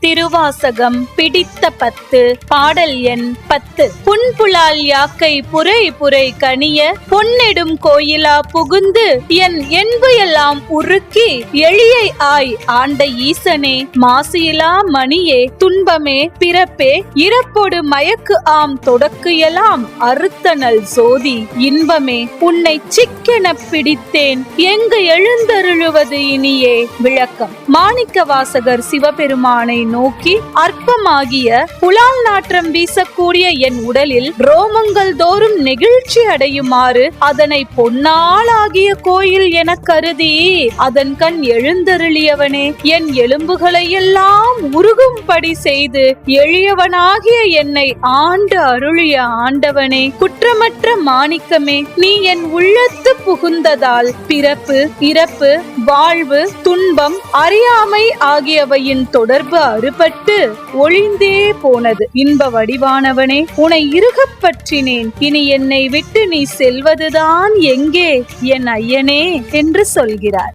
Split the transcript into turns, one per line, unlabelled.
திருவாசகம் பிடித்த பத்து பாடல் எண் பத்து. புன்புலால் யாக்கை புரை புரை கனிய பொன்னெடும் கோயிலா புகுந்து என் என்பு எல்லாம் உருக்கி எளியை ஆய் ஆண்ட ஈசனே மாசியிலா மணியே துன்பமே பிறப்பே இறப்போடு மயக்கு ஆம் தொடக்கு எல்லாம் அறுத்தனல் சோதி இன்பமே உன்னை சிக்கென பிடித்தேன் எங்கு எழுந்தருளுவது இனியே? விளக்கம். மாணிக்க வாசகர் சிவபெருமானை நோக்கி அற்பமாகிய புலால் நாற்றம் வீசக்கூடிய என் உடலில் ரோமங்கள் தோறும் நெகிழ்ச்சி அடையுமாறு அதனை பொன்னாளாகிய கோயில் என கருதி அதன் கண் எழுந்தருளியவனே. என் எலும்புகளை எல்லாம் உருகும்படி செய்து எளியவனாகிய என்னை ஆண்டு அருளிய ஆண்டவனே. குற்றமற்ற மாணிக்கமே நீ என் உள்ளத்து புகுந்ததால் பிறப்பு இறப்பு வாழ்வு துன்பம் அறியாமை ஆகியவையின் தொடர்பு அறுபட்டு ஒளிந்தே போனது. இன்ப வடிவானவனே உனை இருகப் பற்றினேன். இனி என்னை விட்டு நீ செல்வதுதான் எங்கே? என் ஐயனே என்று சொல்கிறார்.